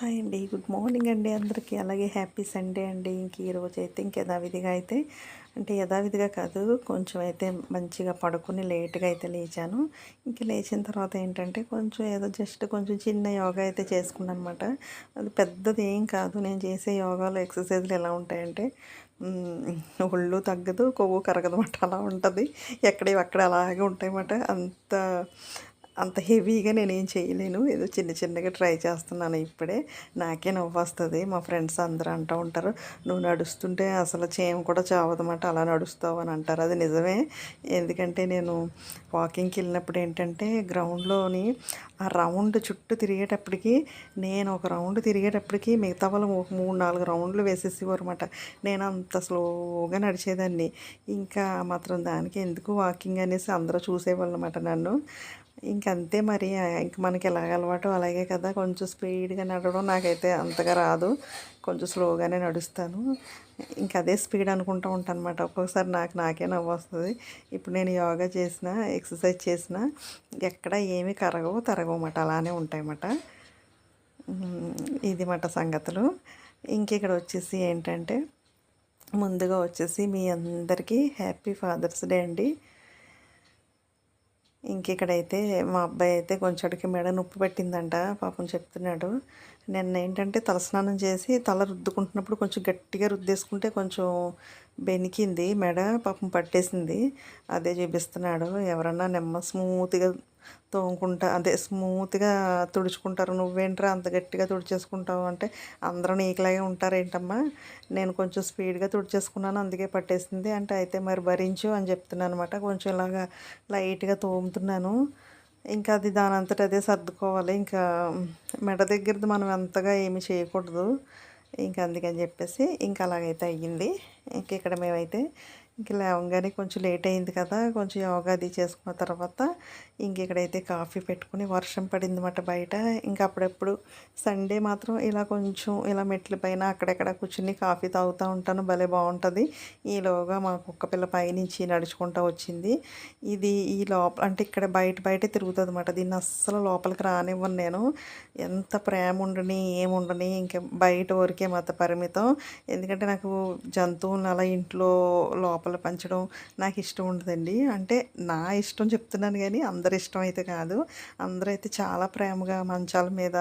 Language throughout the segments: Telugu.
హాయ్ అండి. గుడ్ మార్నింగ్ అండి అందరికీ. అలాగే హ్యాపీ సండే అండి. ఇంక ఈరోజు అయితే ఇంక యథావిధిగా అయితే అంటే యథావిధిగా కాదు కొంచెం అయితే మంచిగా పడుకుని లేట్గా అయితే లేచాను. ఇంక లేచిన తర్వాత ఏంటంటే కొంచెం ఏదో జస్ట్ కొంచెం చిన్న యోగా అయితే చేసుకున్నాను అనమాట అది పెద్దది ఏం కాదు. నేను చేసే యోగాలో ఎక్సర్సైజ్లు ఎలా ఉంటాయంటే ఒళ్ళు తగ్గదు కొవ్వు కరగదు అన్నమాట. అలా ఉంటుంది. ఎక్కడవి అక్కడ అలాగే ఉంటాయి అన్నమాట అంత అంత హెవీగా నేనేం చేయలేను. ఏదో చిన్న చిన్నగా ట్రై చేస్తున్నాను ఇప్పుడే. నాకే నవ్వు వస్తుంది. మా ఫ్రెండ్స్ అందరూ అంటూ ఉంటారు నువ్వు నడుస్తుంటే అసలు చేయం కూడా చావదన్నమాట. అలా నడుస్తావు అని అంటారు. అది నిజమే. ఎందుకంటే నేను వాకింగ్కి వెళ్ళినప్పుడు ఏంటంటే గ్రౌండ్లోని ఆ రౌండ్ చుట్టూ తిరిగేటప్పటికి నేను ఒక రౌండ్ తిరిగేటప్పటికి మిగతా వాళ్ళు ఒక మూడు నాలుగు రౌండ్లు వేసేసేవారు అనమాట నేను అంత స్లోగా నడిచేదాన్ని. ఇంకా మాత్రం దానికి ఎందుకు వాకింగ్ అనేసి అందరూ చూసేవాళ్ళు అనమాట నన్ను. ఇంకంతే మరి ఇంక మనకి ఎలాగ అలవాటు అలాగే కదా. కొంచెం స్పీడ్గా నడవడం నాకైతే అంతగా రాదు. కొంచెం స్లోగానే నడుస్తాను. ఇంక అదే స్పీడ్ అనుకుంటూ ఉంటాను అనమాట ఒక్కొక్కసారి నాకు నాకే నవ్వు వస్తుంది ఇప్పుడు నేను యోగా చేసిన ఎక్సర్సైజ్ చేసిన ఎక్కడ ఏమి కరగవు తరగవు అలానే ఉంటాయన్నమాట. ఇది మాట సంగతులు. ఇంక ఇక్కడ వచ్చేసి ఏంటంటే ముందుగా వచ్చేసి మీ అందరికీ హ్యాపీ ఫాదర్స్ డే అండి. ఇంకిక్కడైతే మా అబ్బాయి అయితే కొంచెడికి మెడ నొప్పి పెట్టిందంట పాపం చెప్తున్నాడు. నిన్న ఏంటంటే తలస్నానం చేసి తల రుద్దుకుంటున్నప్పుడు కొంచెం గట్టిగా రుద్దేసుకుంటే కొంచెం బెనికింది మెడ పాపం పట్టేసింది. అదే చూపిస్తున్నాడు. ఎవరన్నా నెమ్మ స్మూత్గా తోముకుంటా అదే స్మూత్గా తుడుచుకుంటారు. నువ్వేంట్రా అంత గట్టిగా తుడిచేసుకుంటావు? అంటే అందరూ నీకులాగే ఉంటారేంటమ్మా? నేను కొంచెం స్పీడ్గా తుడిచేసుకున్నాను అందుకే పట్టేసింది. అంటే అయితే మరి భరించు అని చెప్తున్నాను అనమాట కొంచెం ఇలాగా లైట్గా తోముతున్నాను. ఇంకా అది దాని అంతటా అదే సర్దుకోవాలి. ఇంకా మెడ దగ్గరది మనం అంతగా ఏమి చేయకూడదు. ఇంకా అందుకని చెప్పేసి ఇంకా అలాగైతే అయ్యింది. ఇంక ఇక్కడ మేమైతే ఇంక లేవగానే కొంచెం లేట్ అయింది కదా కొంచెం యోగా అది చేసుకున్న తర్వాత ఇంక ఇక్కడైతే కాఫీ పెట్టుకుని వర్షం పడింది అన్నమాట బయట. ఇంకా అప్పుడప్పుడు సండే మాత్రం ఇలా కొంచెం ఇలా మెట్ల పైన అక్కడెక్కడ కూర్చుని కాఫీ తాగుతూ ఉంటాను భలే బాగుంటుంది. ఈలోగా మా కుక్క పిల్ల పైనుంచి నడుచుకుంటూ వచ్చింది. ఇది ఈ లోపల అంటే ఇక్కడ బయట బయట తిరుగుతుంది అనమాట దీన్ని అస్సలు లోపలికి రానివ్వను నేను. ఎంత ప్రేమ ఉండని ఏముండని ఇంకా బయట వరకే మత పరిమితం. ఎందుకంటే నాకు జంతువులను అలా ఇంట్లో లోపల పంచడం నాకు ఇష్టం ఉండదండి. అంటే నా ఇష్టం చెప్తున్నాను కానీ అందరి ఇష్టం అయితే కాదు. అందరూ అయితే చాలా ప్రేమగా మంచాల మీద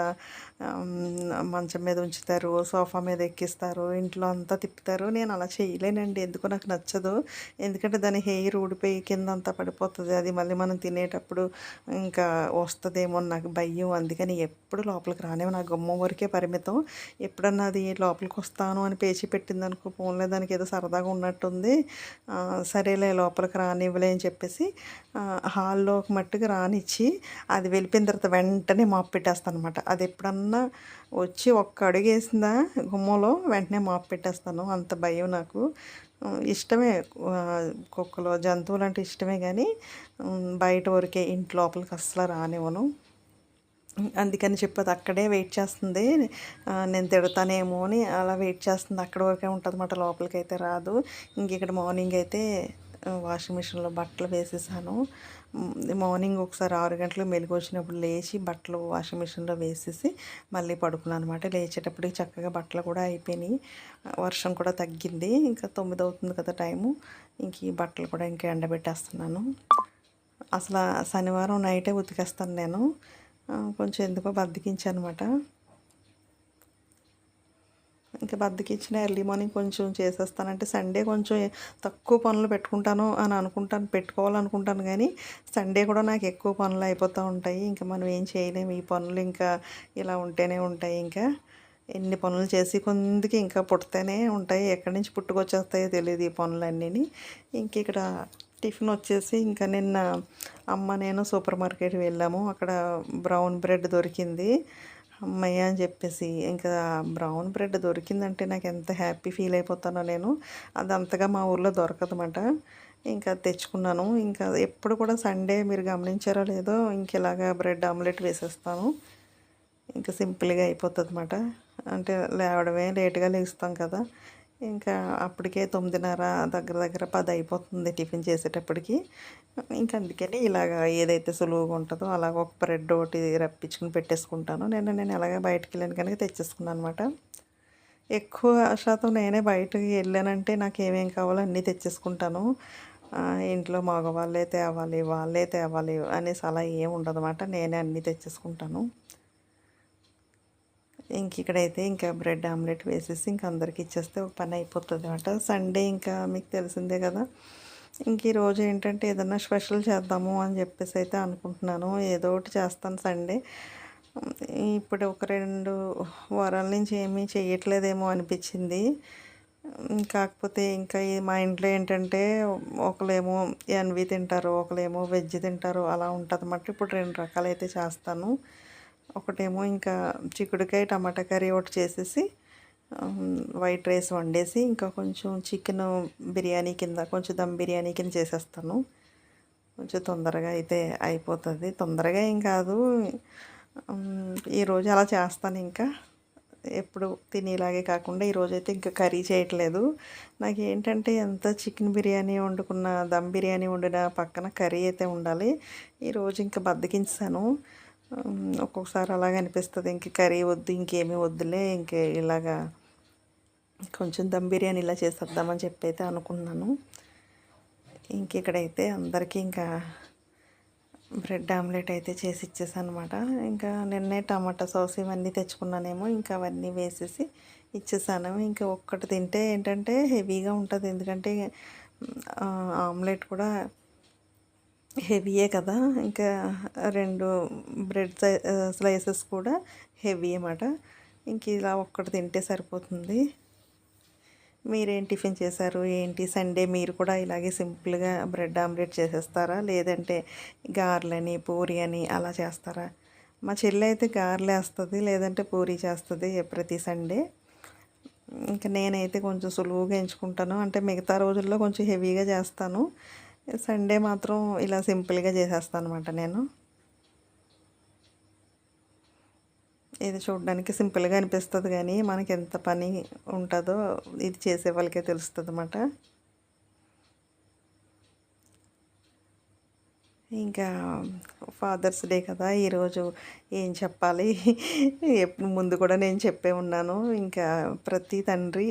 మంచం మీద ఉంచుతారు సోఫా మీద ఎక్కిస్తారు ఇంట్లో అంతా తిప్పుతారు. నేను అలా చేయలేనండి ఎందుకో నాకు నచ్చదు. ఎందుకంటే దాని హెయిర్ ఊడిపోయి కింద అంతా పడిపోతుంది. అది మళ్ళీ మనం తినేటప్పుడు ఇంకా వస్తుందేమో నాకు భయం. అందుకని ఎప్పుడు లోపలికి రానేమో నా గుమ్మం వరకే పరిమితం. ఎప్పుడన్నా అది లోపలికి వస్తాను అని పేచి పెట్టింది అనుకో ఫోన్లో దానికి ఏదో సరదాగా ఉన్నట్టుంది. సరేలే లోపలికి రానివ్వలే అని చెప్పేసి హాల్లో హాల్లోకి మట్టుకు రానిచ్చి అది వెళ్ళిపోయిన తర్వాత వెంటనే మాపు పెట్టేస్తాను అనమాట అది ఎప్పుడన్నా వచ్చి ఒక్క అడుగేసిందా గుమ్మంలో వెంటనే మాపు పెట్టేస్తాను. అంత భయం నాకు. ఇష్టమే కుక్కలో కుక్కలు జంతువులు అంటే ఇష్టమే కానీ బయట వరకే ఇంటి లోపలికి అస్సలు రానివ్వను. అందుకని చెప్పేది అక్కడే వెయిట్ చేస్తుంది. నేను తిడతానేమో అని అలా వెయిట్ చేస్తుంది. అక్కడ వరకే ఉంటుంది అన్నమాట లోపలికి అయితే రాదు. ఇంక ఇక్కడ మార్నింగ్ అయితే వాషింగ్ మిషన్లో బట్టలు వేసేసాను. మార్నింగ్ ఒకసారి ఆరు గంటలు మెలుగు వచ్చినప్పుడు లేచి బట్టలు వాషింగ్ మిషన్లో వేసేసి మళ్ళీ పడుకున్నాను అనమాట లేచేటప్పటికి చక్కగా బట్టలు కూడా అయిపోయినాయి. వర్షం కూడా తగ్గింది. ఇంకా తొమ్మిది అవుతుంది కదా టైము. ఇంక ఈ బట్టలు కూడా ఇంకా ఎండబెట్టేస్తున్నాను. అసలు శనివారం నైటే ఉతికేస్తాను నేను. కొంచెం ఎందుకో బద్దకించనమాట ఇంకా బద్దకిచ్చిన ఎర్లీ మార్నింగ్ కొంచెం చేసేస్తానంటే సండే కొంచెం తక్కువ పనులు పెట్టుకుంటాను అని అనుకుంటాను పెట్టుకోవాలనుకుంటాను కానీ సండే కూడా నాకు ఎక్కువ పనులు అయిపోతూ ఉంటాయి. ఇంకా మనం ఏం చేయలేము ఈ పనులు ఇంకా ఇలా ఉంటేనే ఉంటాయి. ఇంకా ఎన్ని పనులు చేసి కొందికి ఇంకా పుట్టతేనే ఉంటాయి. ఎక్కడి నుంచి పుట్టుకొచ్చేస్తాయో తెలియదు ఈ పనులన్నీ ఇంక ఇక్కడ టిఫిన్ వచ్చేసి ఇంకా నిన్న అమ్మ నేను సూపర్ మార్కెట్ వెళ్ళాము. అక్కడ బ్రౌన్ బ్రెడ్ దొరికింది. అమ్మయ్య అని చెప్పేసి ఇంకా బ్రౌన్ బ్రెడ్ దొరికిందంటే నాకు ఎంత హ్యాపీ ఫీల్ అయిపోతానో నేను. అది అంతగా మా ఊర్లో దొరకదన్నమాట. ఇంకా తెచ్చుకున్నాను. ఇంకా ఎప్పుడు కూడా సండే మీరు గమనించారో లేదో ఇంక ఇలాగా బ్రెడ్ ఆమ్లెట్ వేసేస్తాను. ఇంకా సింపుల్గా అయిపోతుంది అనమాట అంటే లేవడమే లేట్గా లేస్తాం కదా. ఇంకా అప్పటికే తొమ్మిదిన్నర దగ్గర దగ్గర పది అయిపోతుంది టిఫిన్ చేసేటప్పటికి. ఇంకా అందుకని ఇలాగ ఏదైతే సులువుగా ఉంటుందో అలాగ ఒక బ్రెడ్ ఒకటి రప్పించుకుని పెట్టేసుకుంటాను. నేను నేను ఎలాగ బయటకు వెళ్ళాను కనుక తెచ్చేసుకున్నాను అనమాట ఎక్కువ శాతం నేనే బయటకి వెళ్ళానంటే నాకు ఏమేం కావాలో అన్నీ తెచ్చేసుకుంటాను. ఇంట్లో మగవాళ్ళే తేవాలి వాళ్ళే తేవాలి అనేసి అలా ఏం ఉండదన్నమాట. నేనే అన్నీ తెచ్చేసుకుంటాను. ఇంక ఇక్కడైతే ఇంకా బ్రెడ్ ఆమ్లెట్ వేసేసి ఇంక అందరికి ఇచ్చేస్తే ఒక పని అయిపోతుంది అనమాట సండే ఇంకా మీకు తెలిసిందే కదా. ఇంక ఈరోజు ఏంటంటే ఏదన్నా స్పెషల్ చేద్దాము అని చెప్పేసి అయితే అనుకుంటున్నాను. ఏదో ఒకటి చేస్తాను సండే. ఇప్పుడు ఒక రెండు వారాల నుంచి ఏమీ చేయట్లేదేమో అనిపించింది. కాకపోతే ఇంకా మా ఇంట్లో ఏంటంటే ఒకలేమో ఎన్వి తింటారు ఒకలేమో వెజ్ తింటారు అలా ఉంటుంది అన్నమాట ఇప్పుడు రెండు రకాలైతే చేస్తాను. ఒకటేమో ఇంకా చిక్కుడుకాయ టమాటా కర్రీ ఒకటి చేసేసి వైట్ రైస్ వండేసి ఇంకా కొంచెం చికెన్ బిర్యానీ కింద కొంచెం దమ్ బిర్యానీ కింద చేసేస్తాను. కొంచెం తొందరగా అయితే అయిపోతుంది. తొందరగా ఏం కాదు. ఈరోజు అలా చేస్తాను ఇంకా. ఎప్పుడు తినేలాగే కాకుండా ఈరోజు అయితే ఇంకా కర్రీ చేయట్లేదు. నాకు ఏంటంటే ఎంత చికెన్ బిర్యానీ వండుకున్న దమ్ బిర్యానీ వండిన పక్కన కర్రీ అయితే ఉండాలి. ఈరోజు ఇంకా బద్దకించాను ఒక్కొక్కసారి అలాగ అనిపిస్తుంది. ఇంక కర్రీ వద్దు ఇంకేమీ వద్దులే ఇంక ఇలాగా కొంచెం దమ్ బిర్యానీ ఇలా చేసేద్దామని చెప్పి అయితే అనుకున్నాను. ఇంక ఇక్కడైతే అందరికీ ఇంకా బ్రెడ్ ఆమ్లెట్ అయితే చేసి ఇచ్చేసాను అనమాట ఇంకా నిన్నే టమాటా సాస్ ఇవన్నీ తెచ్చుకున్నానేమో ఇంకా అవన్నీ వేసేసి ఇచ్చేసాను. ఇంకా ఒక్కటి తింటే ఏంటంటే హెవీగా ఉంటుంది. ఎందుకంటే ఆమ్లెట్ కూడా హెవీయే కదా. ఇంకా రెండు బ్రెడ్ స్లైసెస్ కూడా హెవీ అన్నమాట ఇంక ఇలా ఒక్కటి తింటే సరిపోతుంది. మీరేం టిఫిన్ చేశారు? ఏంటి? సండే మీరు కూడా ఇలాగే సింపుల్గా బ్రెడ్ ఆమ్లెట్ చేసేస్తారా? లేదంటే గారెలని పూరి అని అలా చేస్తారా? మా చెల్లి అయితే గార్లే వేస్తుంది లేదంటే పూరి చేస్తుంది ప్రతి సండే. ఇంకా నేనైతే కొంచెం సులువుగా ఎంచుకుంటాను. అంటే మిగతా రోజుల్లో కొంచెం హెవీగా చేస్తాను. సండే మాత్రం ఇలా సింపుల్గా చేసేస్తాను అనమాట నేను. ఇది చూడడానికి సింపుల్గా అనిపిస్తుంది కానీ మనకి ఎంత పని ఉంటుందో ఇది చేసే వాళ్ళకే తెలుస్తుంది అన్నమాట ఇంకా ఫాదర్స్ డే కదా ఈరోజు ఏం చెప్పాలి? ముందు కూడా నేను చెప్పే ఉన్నాను. ఇంకా ప్రతి తండ్రి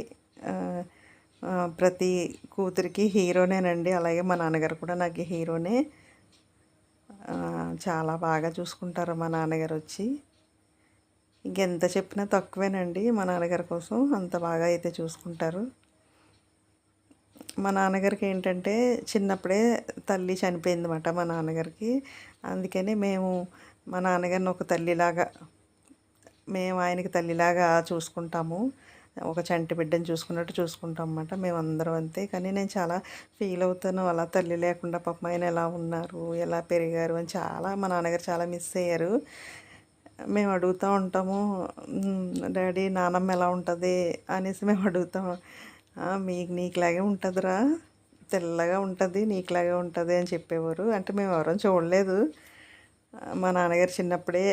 ప్రతి కూతురికి హీరోనేనండి. అలాగే మా నాన్నగారు కూడా నాకు హీరోనే. చాలా బాగా చూసుకుంటారు మా నాన్నగారు వచ్చి. ఇంకెంత చెప్పినా తక్కువేనండి మా నాన్నగారి కోసం. అంత బాగా అయితే చూసుకుంటారు. మా నాన్నగారికి ఏంటంటే చిన్నప్పుడే తల్లి చనిపోయిందన్నమాట మా నాన్నగారికి. అందుకని మేము మా నాన్నగారిని ఒక తల్లిలాగా మేము ఆయనకి తల్లిలాగా చూసుకుంటాము. ఒక చంటి బిడ్డని చూసుకున్నట్టు చూసుకుంటాం అన్నమాట. మేమందరం అంతే. కానీ నేను చాలా ఫీల్ అవుతాను. అలా తల్లి లేకుండా పాపం ఆయన ఎలా ఉన్నారు? ఎలా పెరిగారు? అని చాలా మా నాన్నగారు చాలా మిస్ అయ్యారు. మేము అడుగుతూ ఉంటాము డాడీ నానమ్మ ఎలా ఉంటుంది? అనేసి మేము అడుగుతాము మీకు నీకులాగే ఉంటుందిరా. తెల్లగా ఉంటుంది నీకులాగే ఉంటుంది అని చెప్పేవారు. అంటే మేము ఎవరం చూడలేదు. మా నాన్నగారు చిన్నప్పుడే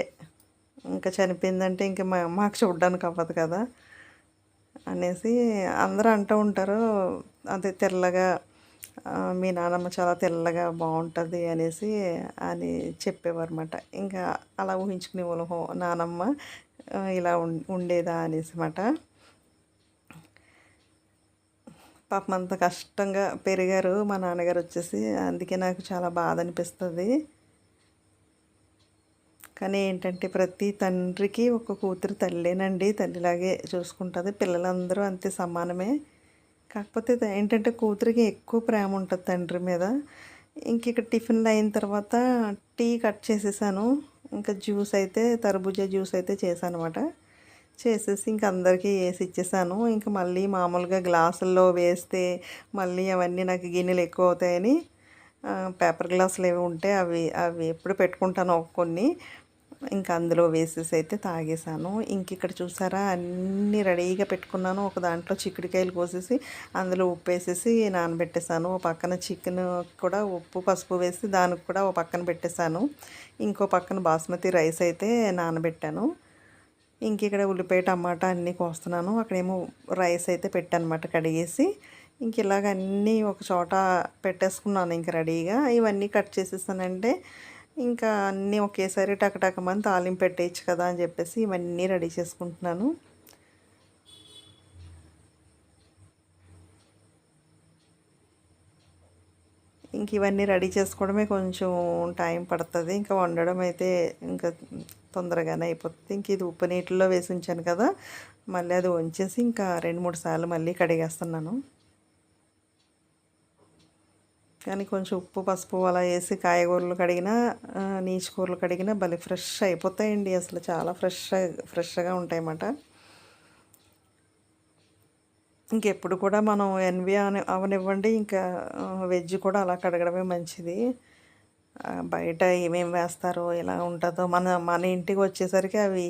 ఇంకా చనిపోయిందంటే ఇంకా మా మాకు చూడడానికి అవ్వదు కదా. అనేసి అందరూ అంటూ ఉంటారు అదే తెల్లగా మీ నానమ్మ చాలా తెల్లగా బాగుంటుంది అనేసి అని చెప్పేవారు అనమాట ఇంకా అలా ఊహించుకునే వాళ్ళం నానమ్మ ఇలా ఉం- ఉండేదా అనేసి మాట పాపం అంత కష్టంగా పెరిగారు మా నాన్నగారు వచ్చేసి అందుకే నాకు చాలా బాధ అనిపిస్తుంది. కానీ ఏంటంటే ప్రతి తండ్రికి ఒక కూతురు తల్లేనండి. తల్లిలాగే చూసుకుంటుంది. పిల్లలందరూ అంతే సమానమే. కాకపోతే ఏంటంటే కూతురికి ఎక్కువ ప్రేమ ఉంటుంది తండ్రి మీద. ఇంక ఇక్కడ టిఫిన్లు అయిన తర్వాత టీ కట్ చేసేసాను. ఇంకా జ్యూస్ అయితే తర్బూజా జ్యూస్ అయితే చేశాను అనమాట చేసేసి ఇంక అందరికీ వేసి ఇచ్చేసాను. ఇంకా మళ్ళీ మామూలుగా గ్లాసుల్లో వేస్తే మళ్ళీ అవన్నీ నాకు గిన్నెలు ఎక్కువ అవుతాయని పేపర్ గ్లాసులు ఏవి ఉంటే అవి అవి ఎప్పుడు పెట్టుకుంటాను కొన్ని. ఇంకా అందులో వేసేసి అయితే తాగేసాను. ఇంక ఇక్కడ చూసారా అన్నీ రెడీగా పెట్టుకున్నాను. ఒక దాంట్లో చిక్కుడుకాయలు కోసేసి అందులో ఉప్పు వేసేసి నానబెట్టేసాను. ఓ పక్కన చికెన్ కూడా ఉప్పు పసుపు వేసి దానికి కూడా ఓ పక్కన పెట్టేశాను ఇంకో పక్కన బాస్మతి రైస్ అయితే నానబెట్టాను. ఇంక ఇక్కడ ఉల్లిపాయ టమాటా అన్నీ కోస్తున్నాను. అక్కడేమో రైస్ అయితే పెట్టానమాట కడిగేసి. ఇంక ఇలాగ అన్నీ ఒక చోట పెట్టేసుకున్నాను ఇంక రెడీగా. ఇవన్నీ కట్ చేసేసానంటే ఇంకా అన్నీ ఒకేసారి టకటకమని తాలింపు పెట్టేయచ్చు కదా అని చెప్పేసి ఇవన్నీ రెడీ చేసుకుంటున్నాను. ఇంక ఇవన్నీ రెడీ చేసుకోవడమే కొంచెం టైం పడుతుంది. ఇంకా వండడం అయితే ఇంకా తొందరగానే అయిపోతుంది. ఇంక ఇది ఉప్పు నీటిలో వేసి ఉంచాను కదా మళ్ళీ అది వంచేసి ఇంకా రెండు మూడు సార్లు మళ్ళీ కడిగేస్తున్నాను. కానీ కొంచెం ఉప్పు పసుపు అలా వేసి కాయగూరలు కడిగినా నీచుకూరలు కడిగినా భలే ఫ్రెష్ అయిపోతాయండి. అసలు చాలా ఫ్రెష్ ఫ్రెష్గా ఉంటాయన్నమాట. ఇంకెప్పుడు కూడా మనం ఎన్వి అని అవనివ్వండి. ఇంకా వెజ్ కూడా అలా కడగడమే మంచిది. బయట ఏమేమి వేస్తారో ఎలా ఉంటుందో మన మన ఇంటికి వచ్చేసరికి అవి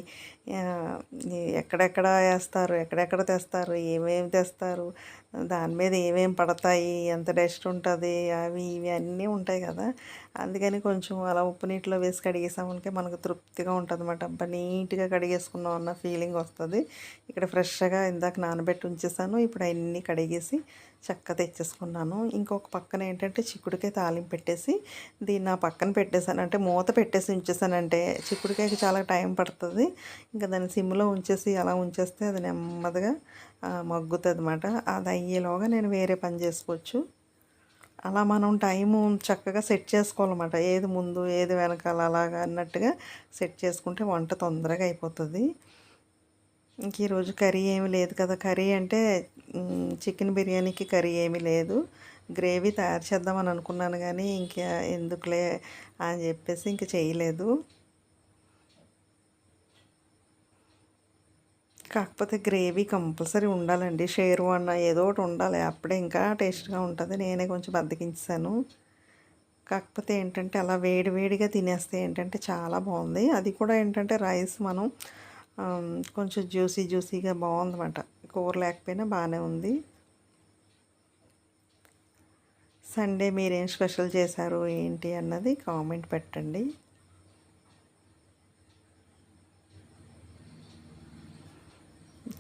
ఎక్కడెక్కడ వేస్తారు ఎక్కడెక్కడ తెస్తారు ఏమేమి తెస్తారు దాని మీద ఏమేమి పడతాయి ఎంత డస్ట్ ఉంటుంది అవి ఇవి అన్నీ ఉంటాయి కదా. అందుకని కొంచెం అలా ఉప్పు నీటిలో వేసి కడిగేసామనికే మనకు తృప్తిగా ఉంటుంది అన్నమాట అబ్బా నీట్గా కడిగేసుకున్నాం అన్న ఫీలింగ్ వస్తుంది. ఇక్కడ ఫ్రెష్గా ఇందాక నానబెట్టి ఉంచేసాను ఇప్పుడు అన్నీ కడిగేసి చక్క తెచ్చేసుకున్నాను. ఇంకొక పక్కన ఏంటంటే చిక్కుడుకాయ తాలింపు పెట్టేసి దీన్ని నా పక్కన పెట్టేశాను. అంటే మూత పెట్టేసి ఉంచేసానంటే చిక్కుడుకాయకి చాలా టైం పడుతుంది. ఇంకా దాన్ని సిమ్లో ఉంచేసి అలా ఉంచేస్తే అది నెమ్మదిగా మగ్గుతుంది అనమాట అది అయ్యేలోగా నేను వేరే పని చేసుకోవచ్చు. అలా మనం టైము చక్కగా సెట్ చేసుకోవాలన్నమాట. ఏది ముందు ఏది వెనకాల అలాగా అన్నట్టుగా సెట్ చేసుకుంటే వంట తొందరగా అయిపోతుంది. ఇంక ఈరోజు కర్రీ ఏమి లేదు కదా. కర్రీ అంటే చికెన్ బిర్యానీకి కర్రీ ఏమీ లేదు. గ్రేవీ తయారు చేద్దామని అనుకున్నాను కానీ ఇంకా ఎందుకులే అని చెప్పేసి ఇంక చేయలేదు. కాకపోతే గ్రేవీ కంపల్సరీ ఉండాలండి. షేరు ఏదో ఒకటి ఉండాలి. అప్పుడే ఇంకా టేస్ట్గా ఉంటుంది. నేనే కొంచెం బద్దకించాను కాకపోతే ఏంటంటే అలా వేడి వేడిగా తినేస్తే ఏంటంటే చాలా బాగుంది. అది కూడా ఏంటంటే రైస్ మనం కొంచెం జ్యూసీ జ్యూసీగా బాగుందన్నమాట. కూర లేకపోయినా బాగానే ఉంది. సండే మీరేం స్పెషల్ చేశారు? ఏంటి అన్నది కామెంట్ పెట్టండి.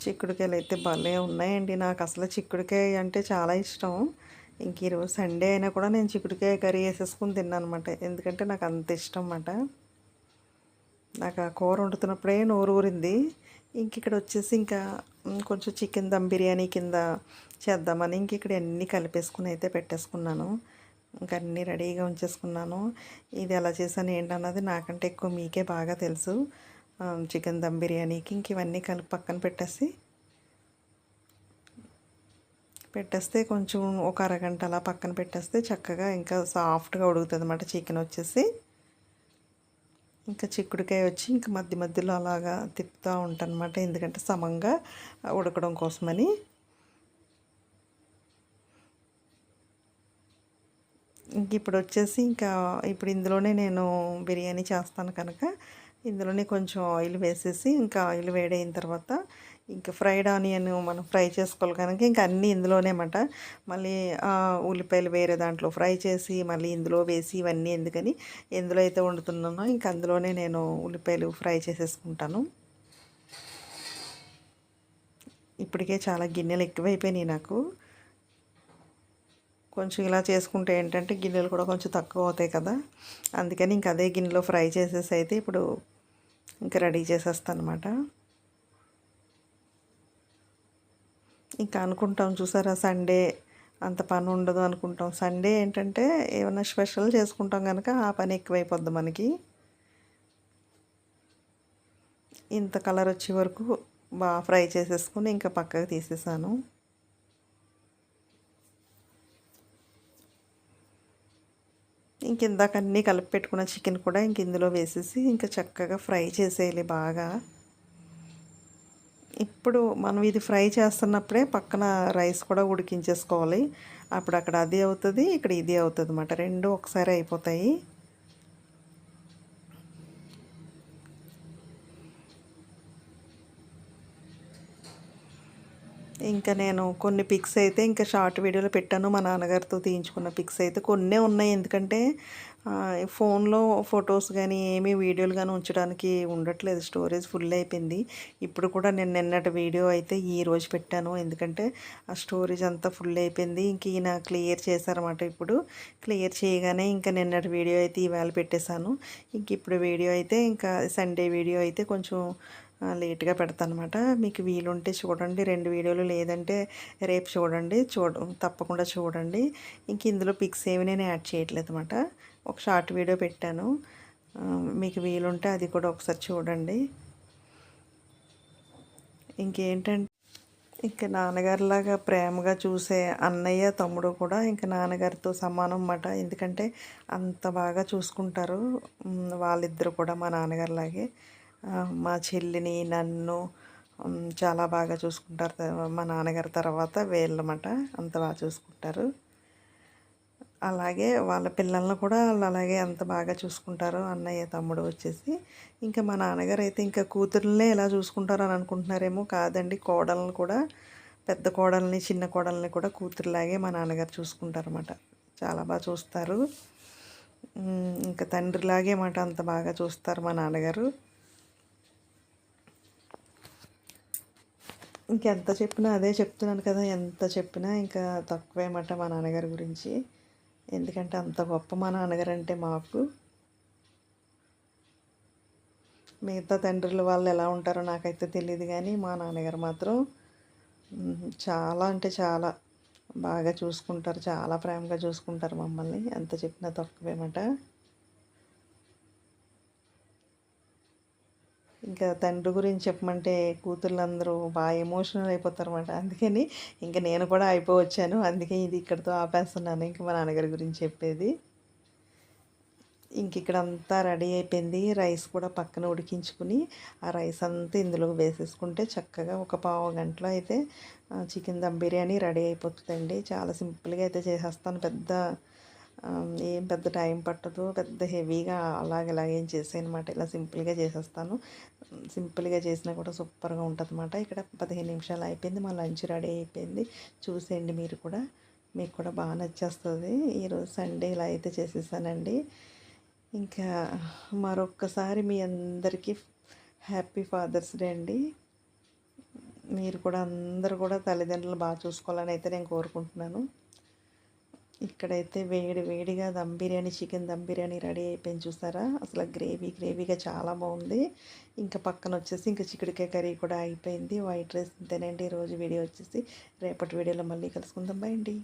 చిక్కుడుకాయలు అయితే భలే ఉన్నాయండి. నాకు అసలు చిక్కుడుకాయ అంటే చాలా ఇష్టం. ఇంక ఈరోజు సండే అయినా కూడా నేను చిక్కుడుకాయ కర్రీ వేసేసుకుని తిన్నాను అనమాట ఎందుకంటే నాకు అంత ఇష్టం అన్నమాట నాకు ఆ కూర వండుతున్నప్పుడే నోరు ఊరింది. ఇంక ఇక్కడ వచ్చేసి ఇంకా కొంచెం చికెన్ దమ్ బిర్యానీ కింద చేద్దామని ఇంక ఇక్కడ అన్నీ కలిపేసుకుని అయితే పెట్టేసుకున్నాను. ఇంకా అన్నీ రెడీగా ఉంచేసుకున్నాను. ఇది ఎలా చేశాను ఏంటన్నది నాకంటే ఎక్కువ మీకే బాగా తెలుసు. చికెన్ దమ్ బిర్యానీకి ఇంక ఇవన్నీ కలిపి పక్కన పెట్టేసి పెట్టేస్తే కొంచెం ఒక అరగంట అలా పక్కన పెట్టేస్తే చక్కగా ఇంకా సాఫ్ట్గా ఉడుకుతుంది అన్నమాట చికెన్ వచ్చేసి. ఇంకా చిక్కుడుకాయ వచ్చి ఇంకా మధ్య మధ్యలో అలాగా తిప్పుతూ ఉంటానమాట ఎందుకంటే సమంగా ఉడకడం కోసమని. ఇంక ఇప్పుడు వచ్చేసి ఇంకా ఇప్పుడు ఇందులోనే నేను బిర్యానీ చేస్తాను కనుక. ఇందులోనే కొంచెం ఆయిల్ వేసేసి ఇంకా ఆయిల్ వేడైన తర్వాత ఇంకా ఫ్రైడ్ ఆనియన్ మనం ఫ్రై చేసుకోవాలి కనుక ఇంకా అన్నీ ఇందులోనే అన్నమాట. మళ్ళీ ఉల్లిపాయలు వేరే దాంట్లో ఫ్రై చేసి మళ్ళీ ఇందులో వేసి ఇవన్నీ ఎందుకని ఎందులో అయితే వండుతున్నానో ఇంకా అందులోనే నేను ఉల్లిపాయలు ఫ్రై చేసేసుకుంటాను. ఇప్పటికే చాలా గిన్నెలు ఎక్కువైపోయినాయి నాకు. కొంచెం ఇలా చేసుకుంటే ఏంటంటే గిన్నెలు కూడా కొంచెం తక్కువ అవుతాయి కదా. అందుకని ఇంక అదే గిన్నెలో ఫ్రై చేసేసి అయితే ఇప్పుడు ఇంకా రెడీ చేసేస్తాను అనమాట ఇంకా అనుకుంటాం చూసారా సండే అంత పని ఉండదు అనుకుంటాం. సండే ఏంటంటే ఏమైనా స్పెషల్ చేసుకుంటాం కనుక ఆ పని ఎక్కువైపోద్ది మనకి. ఇంత కలర్ వచ్చే వరకు బాగా ఫ్రై చేసేసుకొని ఇంకా పక్కకు తీసేసాను. ఇంక ఇందాక అన్నీ కలిపి పెట్టుకున్న చికెన్ కూడా ఇంక ఇందులో వేసేసి ఇంకా చక్కగా ఫ్రై చేసేయాలి బాగా. ఇప్పుడు మనం ఇది ఫ్రై చేస్తున్నప్పుడే పక్కన రైస్ కూడా ఉడికించేసుకోవాలి. అప్పుడు అక్కడ అది అవుతుంది ఇక్కడ ఇది అవుతుంది అన్నమాట. రెండు ఒకసారి అయిపోతాయి. ఇంకా నేను కొన్ని పిక్స్ అయితే ఇంకా షార్ట్ వీడియోలో పెట్టాను. మా నాన్నగారితో తీయించుకున్న పిక్స్ అయితే కొన్నే ఉన్నాయి. ఎందుకంటే ఫోన్లో ఫొటోస్ కానీ ఏమీ వీడియోలు కానీ ఉంచడానికి ఉండట్లేదు. స్టోరేజ్ ఫుల్ అయిపోయింది. ఇప్పుడు కూడా నేను నిన్నటి వీడియో అయితే ఈ రోజు పెట్టాను. ఎందుకంటే ఆ స్టోరేజ్ అంతా ఫుల్ అయిపోయింది. ఇంక ఈయన క్లియర్ చేశారన్నమాట ఇప్పుడు. క్లియర్ చేయగానే ఇంకా నిన్నటి వీడియో అయితే ఇవాళ పెట్టేశాను. ఇంక ఇప్పుడు వీడియో అయితే ఇంకా సండే వీడియో అయితే కొంచెం లేట్గా పెడతానమాట. అనమాట మీకు వీలుంటే చూడండి. రెండు వీడియోలు లేదంటే రేపు చూడండి. చూడ తప్పకుండా చూడండి. ఇంక ఇందులో పిక్స్ ఏమి నేను యాడ్ చేయట్లేదు అనమాట ఒక షార్ట్ వీడియో పెట్టాను. మీకు వీలుంటే అది కూడా ఒకసారి చూడండి. ఇంకేంటంటే ఇంకా నాన్నగారిలాగా ప్రేమగా చూసే అన్నయ్య తమ్ముడు కూడా ఇంకా నాన్నగారితో సమానం అన్నమాట. ఎందుకంటే అంత బాగా చూసుకుంటారు. వాళ్ళిద్దరు కూడా మా నాన్నగారిలాగే. మా చెల్లిని నన్ను చాలా బాగా చూసుకుంటారు మా నాన్నగారి తర్వాత వీళ్ళమాట అంత బాగా చూసుకుంటారు. అలాగే వాళ్ళ పిల్లల్ని కూడా వాళ్ళు అలాగే అంత బాగా చూసుకుంటారు. అన్నయ్య తమ్ముడు వచ్చేసి. ఇంకా మా నాన్నగారు అయితే ఇంకా కూతుర్లనే ఎలా చూసుకుంటారు అని అనుకుంటున్నారేమో కాదండి. కోడల్ని కూడా పెద్ద కోడల్ని చిన్న కోడల్ని కూడా కూతురులాగే మా నాన్నగారు చూసుకుంటారన్నమాట. చాలా బాగా చూస్తారు. ఇంకా తండ్రిలాగే మాట అంత బాగా చూస్తారు మా నాన్నగారు. ఇంకెంత చెప్పినా అదే చెప్తున్నాను కదా ఎంత చెప్పినా ఇంకా తక్కువేమంట మా నాన్నగారి గురించి. ఎందుకంటే అంత గొప్ప మా నాన్నగారు అంటే మాకు. మిగతా తండ్రుల వాళ్ళు ఎలా ఉంటారో నాకైతే తెలియదు కానీ మా నాన్నగారు మాత్రం చాలా అంటే చాలా బాగా చూసుకుంటారు చాలా ప్రేమగా చూసుకుంటారు మమ్మల్ని. ఎంత చెప్పినా తక్కువేమాట. ఇంకా తండ్రి గురించి చెప్పమంటే కూతుర్లందరూ బాగా ఎమోషనల్ అయిపోతారు అనమాట అందుకని ఇంకా నేను కూడా అయిపోవచ్చాను. అందుకే ఇది ఇక్కడితో ఆపేస్తున్నాను. ఇంకా మా నాన్నగారి గురించి చెప్పేది. ఇంక ఇక్కడ అంతా రెడీ అయిపోయింది. రైస్ కూడా పక్కన ఉడికించుకుని ఆ రైస్ అంతా ఇందులో వేసేసుకుంటే చక్కగా ఒక పావు గంటలో అయితే చికెన్ దమ్ బిర్యానీ రెడీ అయిపోతుందండి. చాలా సింపుల్గా అయితే చేసేస్తాను. పెద్ద ఏం పెద్ద టైం పట్టదు. పెద్ద హెవీగా అలాగ ఇలాగేం చేసేయనమాట. ఇలా సింపుల్గా చేసేస్తాను. సింపుల్గా చేసినా కూడా సూపర్గా ఉంటుంది అనమాట ఇక్కడ పదిహేను నిమిషాలు అయిపోయింది. మా లంచ్ రెడీ అయిపోయింది. చూసేయండి మీరు కూడా. మీకు కూడా బాగా నచ్చేస్తుంది. ఈరోజు సండే ఇలా అయితే చేసేసానండి. ఇంకా మరొక్కసారి మీ అందరికీ హ్యాపీ ఫాదర్స్ డే అండి. మీరు కూడా అందరూ కూడా తల్లిదండ్రులు బాగా చూసుకోవాలని అయితే నేను కోరుకుంటున్నాను. ఇక్కడైతే వేడి వేడిగా దమ్ బిర్యానీ చికెన్ దమ్ బిర్యానీ రెడీ అయిపోయింది చూసారా? అసలు గ్రేవీ గ్రేవీగా చాలా బాగుంది. ఇంకా పక్కన వచ్చేసి ఇంకా చికెడికాయ కర్రీ కూడా అయిపోయింది. వైట్ రైస్ తినండి. ఈరోజు వీడియో వచ్చేసి రేపటి వీడియోలో మళ్ళీ కలుసుకుందాం. బాయ్ అండి.